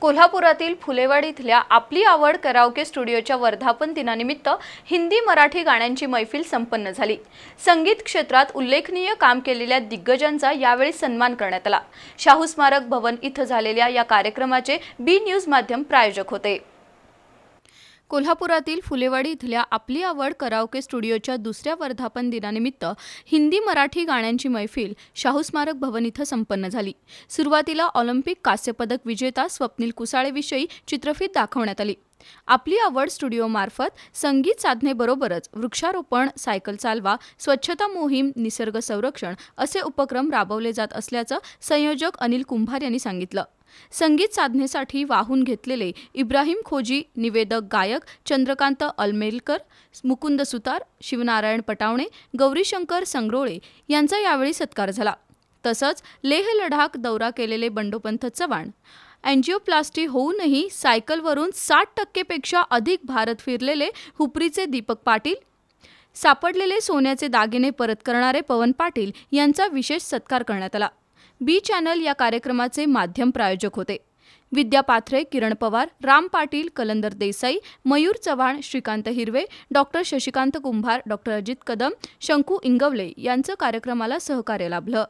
कोल्हापुरातील फुलेवाडी इथल्या आपली आवड कराओके स्टुडिओच्या वर्धापन दिनानिमित्त हिंदी मराठी गाण्यांची मैफिल संपन्न झाली. संगीत क्षेत्रात उल्लेखनीय काम केलेल्या दिग्गजांचा यावेळी सन्मान करण्यात आला. शाहू स्मारक भवन इथं झालेल्या या कार्यक्रमाचे बी न्यूज माध्यम प्रायोजक होते. कोल्हापुरातील फुलेवाडी इथल्या आपली आवड कराओके स्टुडिओच्या दुसऱ्या वर्धापन दिनानिमित्त हिंदी मराठी गाण्यांची मैफिल शाहू स्मारक भवन इथं संपन्न झाली. सुरुवातीला ऑलिम्पिक कांस्यपदक विजेता स्वप्नील कुसाळेविषयी चित्रफित दाखवण्यात आली. आपली आवड स्टुडिओमार्फत संगीत साधनेबरोबरच वृक्षारोपण सायकल चालवा स्वच्छता मोहीम निसर्ग संरक्षण असे उपक्रम राबवले जात असल्याचं संयोजक अनिल कुंभार यांनी सांगितलं. संगीत साधनेसाठी वाहून घेतलेले इब्राहिम खोजी निवेदक गायक चंद्रकांत अलमेलकर मुकुंद सुतार शिवनारायण पटावणे गौरीशंकर संगरोळे यांचा यावेळी सत्कार झाला. तसंच लेह लडाख दौरा केलेले बंडोपंत चव्हाण अँजिओप्लास्टी होऊनही सायकलवरून साठ टक्केपेक्षा अधिक भारत फिरलेले हुपरीचे दीपक पाटील सापडलेले सोन्याचे दागिने परत करणारे पवन पाटील यांचा विशेष सत्कार करण्यात आला. बी चॅनल या कार्यक्रमाचे माध्यम प्रायोजक होते. विद्या पाथरे किरण पवार राम पाटील कलंदर देसाई मयूर चव्हाण श्रीकांत हिरवे डॉक्टर शशिकांत कुंभार डॉक्टर अजित कदम शंकू इंगवले यांचं कार्यक्रमाला सहकार्य लाभलं.